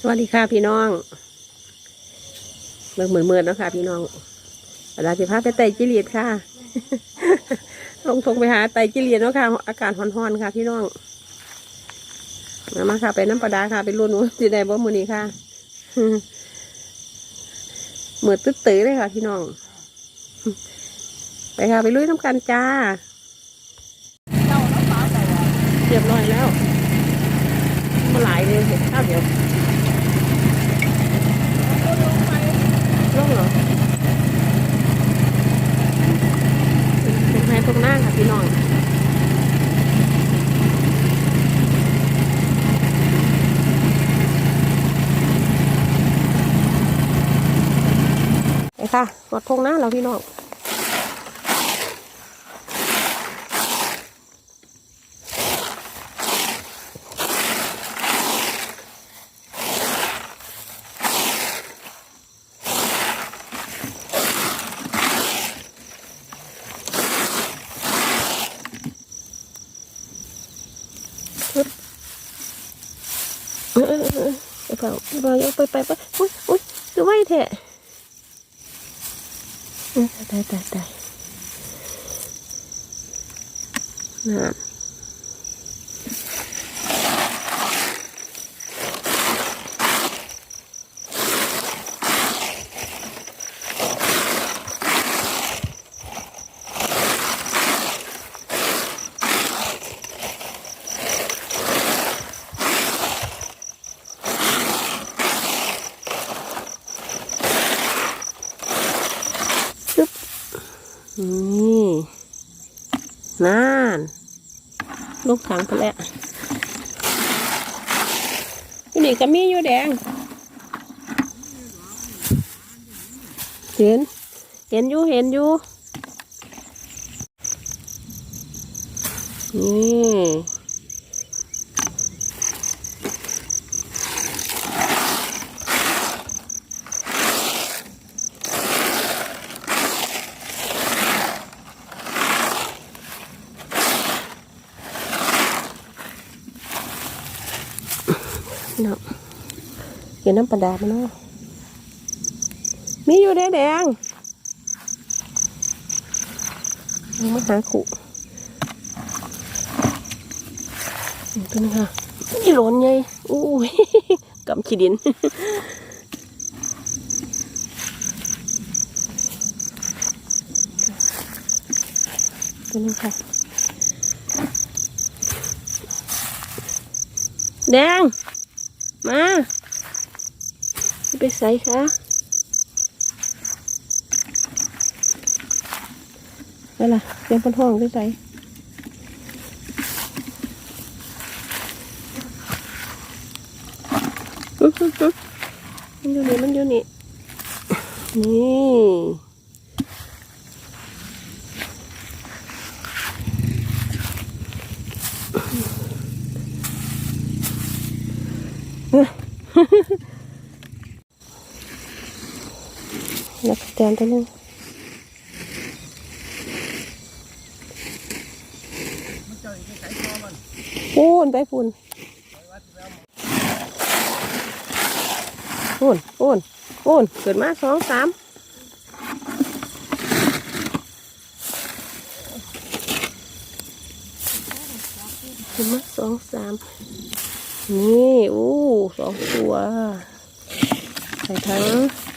สวัสดีค่ะพี่น้องเมื่อเหมือนเมื่อนาะค่ะพี่น้องเวลาสิพาไปไต่จิเลียดค่ะ ลงทงไปหาไต่จิเลียดเนาะค่ะ อากาศร้อนๆค่ะ พี่น้องมามาค่ะ ไปน้ำปลาดาค่ะไปรุ่นนู้นสิได้บ่มือนี้ค่ะเหมือนตึ๊ดตื้อเลยค่ะ พี่น้อง ไปค่ะไปลุยน้ำกันจ้าเรียบร้อยแล้ว เลยเห็นข้าวเดี๋ยวล่องเหรอตรงไหนตรงหน้าค่ะพี่น้องไปค่ะรถทงหน้าเราพี่น้อง เออเออเออ ไปไปเอาไปไปไปอุ้ยอุ้ยคือไม่แท้เอะตายตายตายน้ำซึบนี่นั่น ลูกถังไปแล้วนี่ก็มีอยู่แดงเห็น เห็นอยู่ เห็นอยู่ นี่ เนาะเห็ น้ำปลาดาบเนาะมีอยู่แดงแดงมาหาขู่ตัวนี้ค่ะนี่หล่นไงอู้ยกำขี้ดินตัวนี้ค่ะแดง มา ไปใส่คะไปล่ะเตรียมปนห้องไปใส่อื้อหือหือมันอยู่นี่มันอยู่นี่นี่นัก แตนตัวนึงปูนไปปูนปูนปูนปูนเกิดมาสองสามเกิดมาสองสามนี่ อู้สองตัวใส่ทั้ง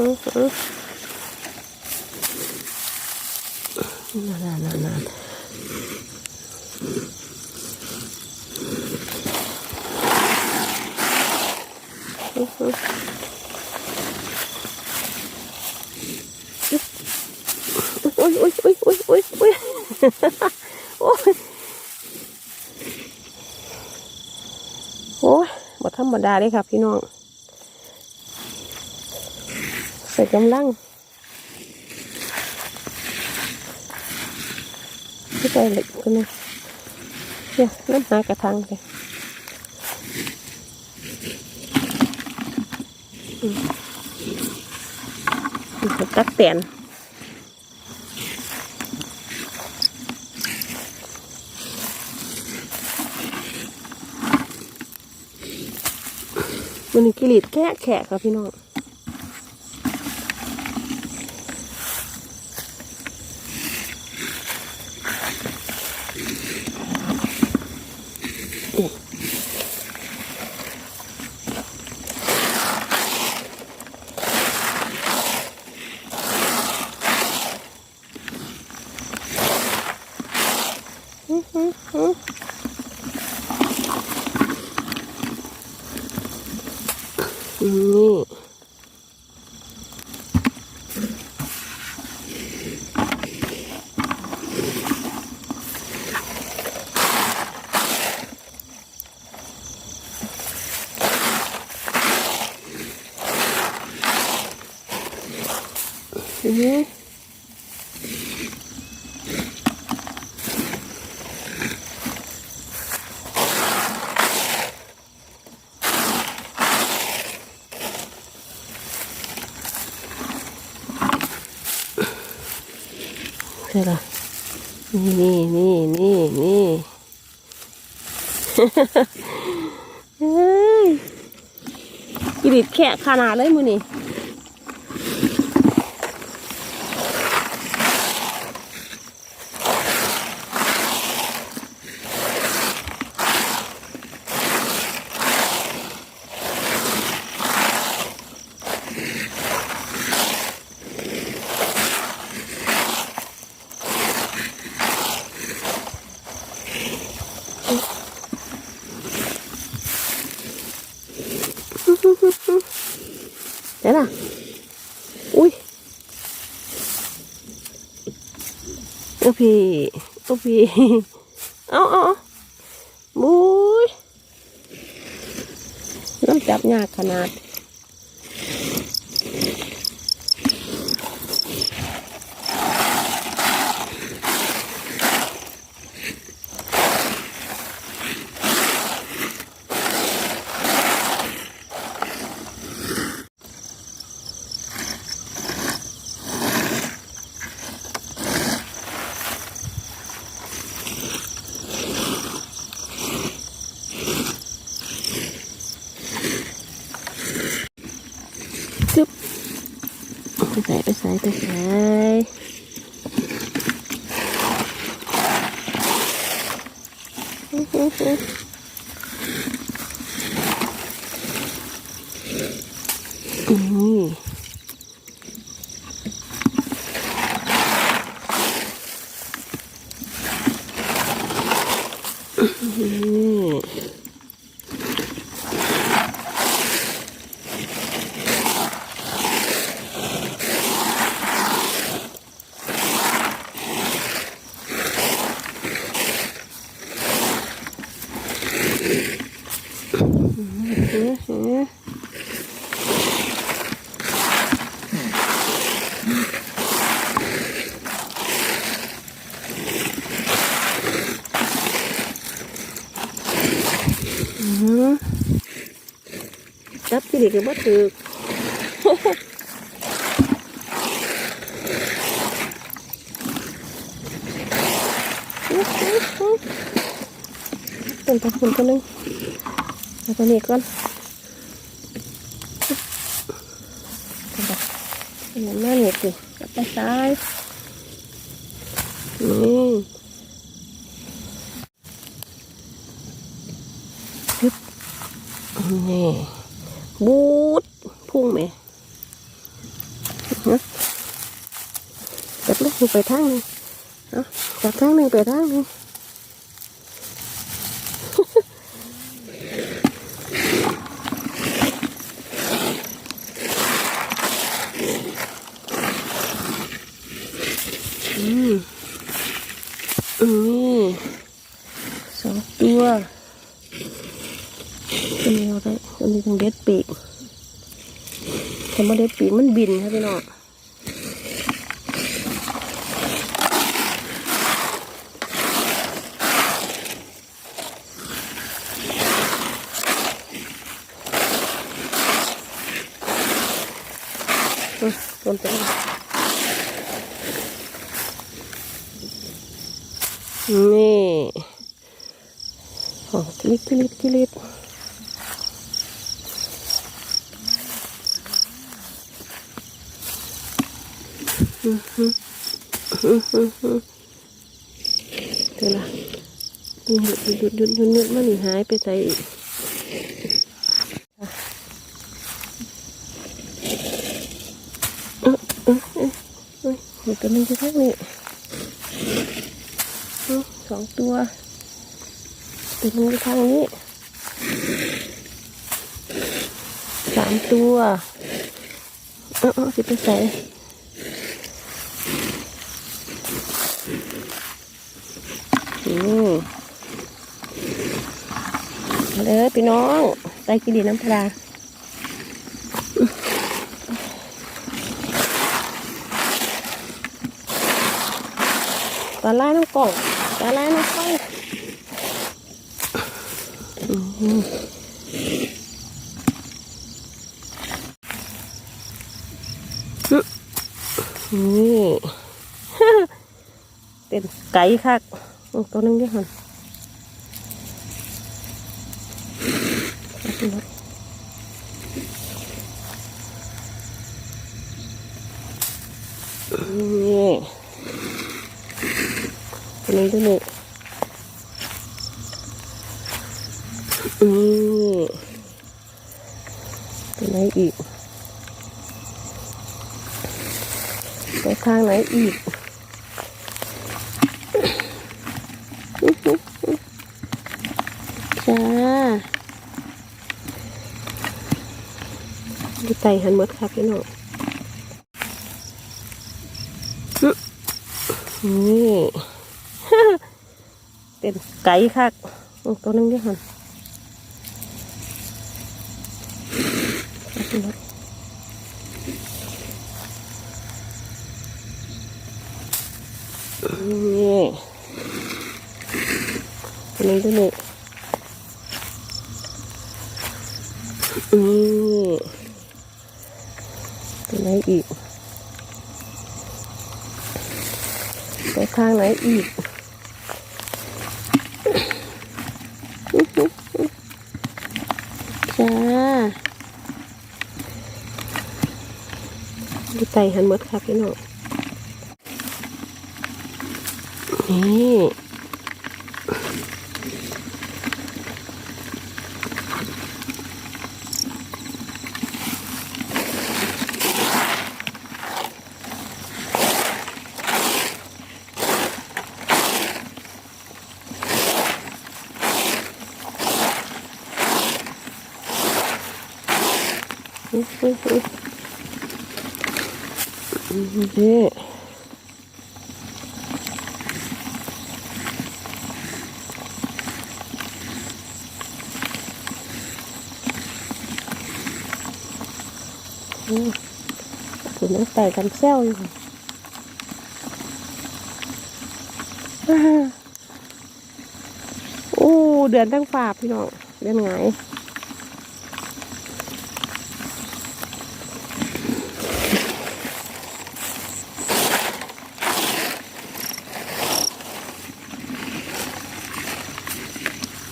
นานนานนานโอ้ยโอ้ยโอ้ยโอ้ยโอ้ยโอ้ยโอ้ยโอ้ยบ่ธรรมดาเลยครับพี่น้อง ส่กำลังที่ไปเหล็กกันเลยเนี่ยน้ำหากระทังเลยอืมตักเตียนมันกิริดแค่แขกครับพี่น้อง นี่ นี่ใช่ละนี่นี่นี่นี่เฮ้ยกิริดแค่ขนาดเลยมือนี่ พี่โอ้พี่เอาเอาเอาบุยน้ำจับยากขนาด ซึบไปใส่ไปใส่ไปใส่อื้อหือหือ นี่นี่อื้อหืออื้อหือ จับที่เด็กก็บ่ถือเป็นตะคุณตัวหนึงเอาตัวนี้ก่อนกันไปเป็นหน้าเหน็บสิกลับไปซ้ายนี่ฮึบนี่ บูดพุ่งไหมฮะจับลูกไปทางนึงเอาจับทางหนึ่งไปทางนึง อืม นี่สองตัวตัวนี้เอาได้ตัวนี้ต้องเด็ด ปีกแต่ไมาเด็ดปีกมันบินครับพี่น้องต้นเต็มนี่ของกิลิตกิลิตกิลิตอือฮึอือฮึอือเดี๋ยวละ หยุดหยุดหยุดหยุดหยุดมันหายไปใส่อีกเออเออเออเออเดี๋ยวตันจะทักนี่สองตัวตัวนึงจะทางนี้สามตัวเออเออสิไปใส่อืม มาเลยพี่น้องใส่กินดีน้ำปลาปลาไล่น้ำกล่องปลาไล่น้ำกองอืมนี่เป็นไก่คักตัวนึงเด้วยหันเอาไปหมดนี่ตัวนี้ตัวนี้นี่ตัวไหนอีก ไปข้างไหนอีกจ้าดูไตหันหมดครับพี่น้องนี่เป็นไก่คักโอ้ตัวนึงด้วยหันครับพี่น้องนี่ตัวนี้ตัวนี้ นี่ตัวไหนอีกไปข้างไหนอีกจ้าดูไตหันหมดครับพี่น้องนี่ อื้อหือหืออื้อหืออืมถึงน้ำไต่กันเซลอยู่โอ้ เดือนตั้งฝาพี่น้อง เดือนไง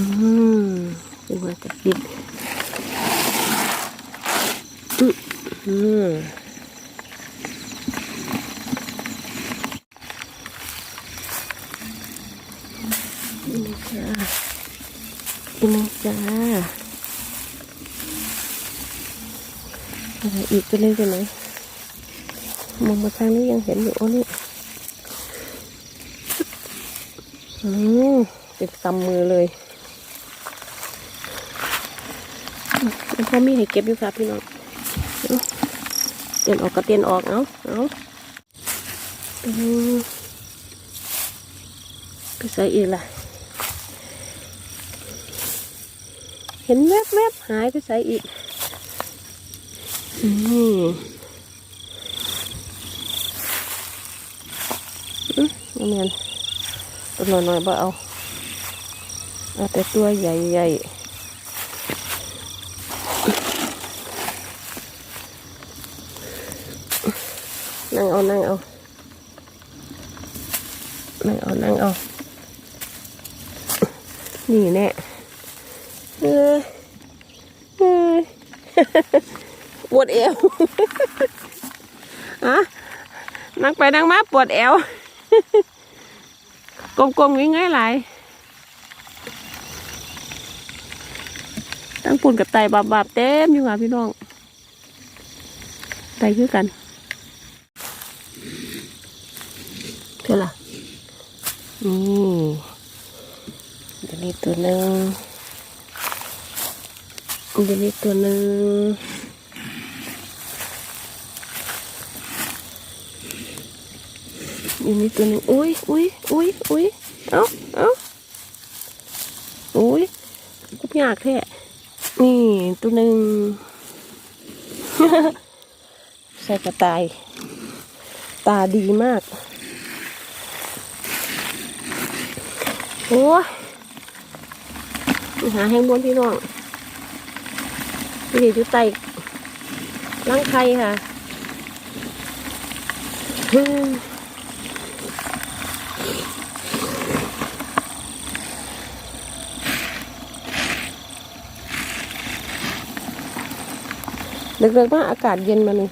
อืมตัวกระดิบอืมอืมนี่จ้านี่จ้าอะไรอีกไปเลยกันไหนมองมาทางนี้ยังเห็นอยู่โอ้นี่อืมเป็นกำมือเลย มันพอมีให้เก็บอยู่ครับพี่น้องเตียนออกก็เตียนออกเอาเอาอืมไปใส่อีกล่ะ เห็นแวบๆหายไปใส่อีกนี่อืมเอาแมนตัวน้อยๆบ่เอาเอาแต่ตัวใหญ่ๆ นั่งเอานั่งเอานั่งเอานั่งเอา นี่แน่เออเออปวดเอวอะนั่งไปนั่งมาปวดเอวกลมๆง่ายๆหลายตั้งปุ่นกับไตบาบๆเต็มอยู่ค่ะพี่น้องไตคือกันเท่าไหร่นี่เดี๋ยวนี้ ตัวหนึ่งเดี๋ยวนี้ตัวหนึ่งเดี๋ยวนี้ตัวหนึ่งอุ้ยอุ้ยอุ้ยอุ้ยเอ้าเอ้าอุ้ยกุบยากแท้นี่ตัวหนึ่งใส่กระต่าย ตาดีมาก โอ้ หาแห้งบนพี่น้องนี่อยู่ใต้ร่างไข่ค่ะเด็กๆมากอากาศเย็นมานี่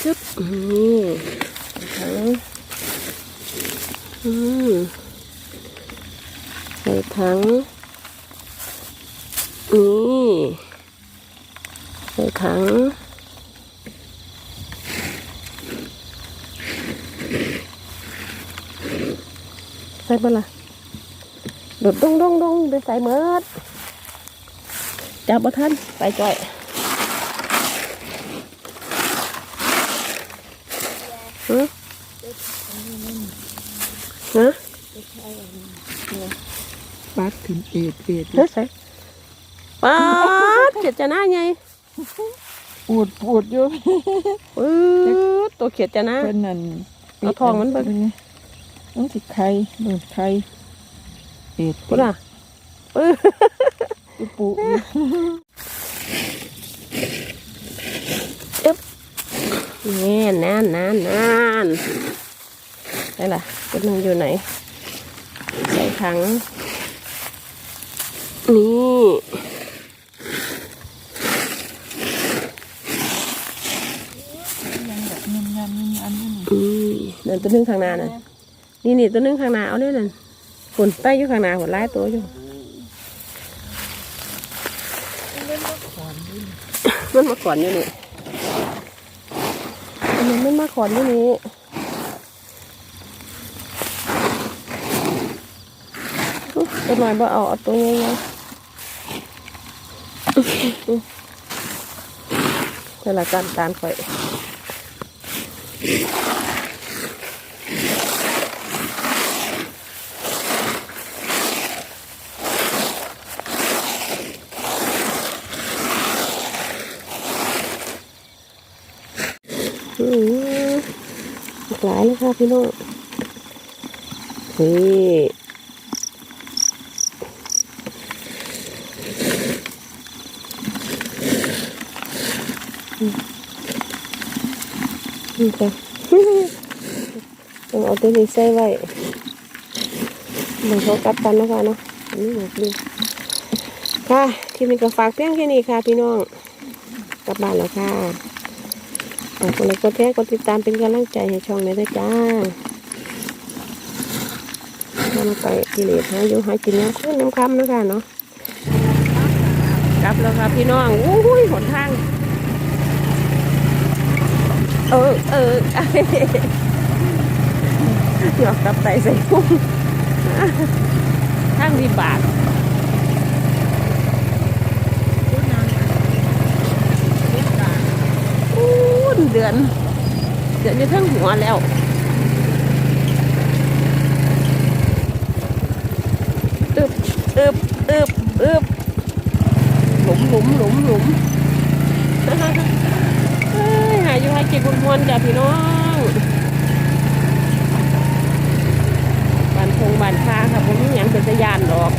ชึบนี่ถังอืมใส่ถังนี่ใส่ถัง ใส่ปะล่ะโดดดงดงดงไปใส่เมิดจับบ่ทันไปจ่อยฮะฮะปัดถึงเอ็ดเอ็ดเฮ้ยใส่ป๊าดเขียดจะหน้าไงปวดปวดอยู่ปื๊ดตัวเขียดจะหน้าเพิ่นนั่นเอาทองมันเบิ่ง ไงต้องสิไข่เบิ่งไข่เอ็ดพูดอะปื๊ดปุปุอยู่นี่นานนานนานได้ล่ะตัวหนึงอยู่ไหน ใส่ถัง นี่ยังแบบงามงามงามนี่อืมนั่นตัวหนึงข้างหน้าน่ะ นี่นี่ตัวนึงข้างหน้าเอาเนี่ยนั่นฝนใต้อยู่ข้างหน้าฝนไล่ตัวอยู่มันมาก่อนอยู่นี่อันนี้มันมาก่อนอยู่นี่ตัวหน่อยบ่เอาเอาตัวใหญ่ๆแต่ละการตานข่อย อืม หลายเลยค่ะพี่น้องนี่นี่ค่ะต้องเอาตัวนี้ใส่ไว้เดี๋ยวเขากัดกันนะคะเนาะอันนี้หมดเลยค่ะคลิปนี้ก็ฝากเพียงแค่นี้ค่ะ พี่น้องกลับบ้านแล้วค่ะากกดไลค์กดแชร์กดติดตามเป็นกำลังใจให้ช่องนี้ด้วยจ้าทำไปกิเลสหาอยู่หากินน้ำขึ้นน้ำคำนะคะเนาะกลับแล้วค่ะพี่น้องอู้หูยหนทางเออเออหยอกกลับไปใส่พุ่งทางวิบาก อน เดือนเดือนอยู่เทั้งหัวแล้วอึบอึบอึบอึบหลุมหลุมหลุมหลุมเอ้ยอยู่ให้กินมวนๆจ้ะพี่น้องบ้านคงบ้านค้าค่ะผมยังเป็นตะยานหรอก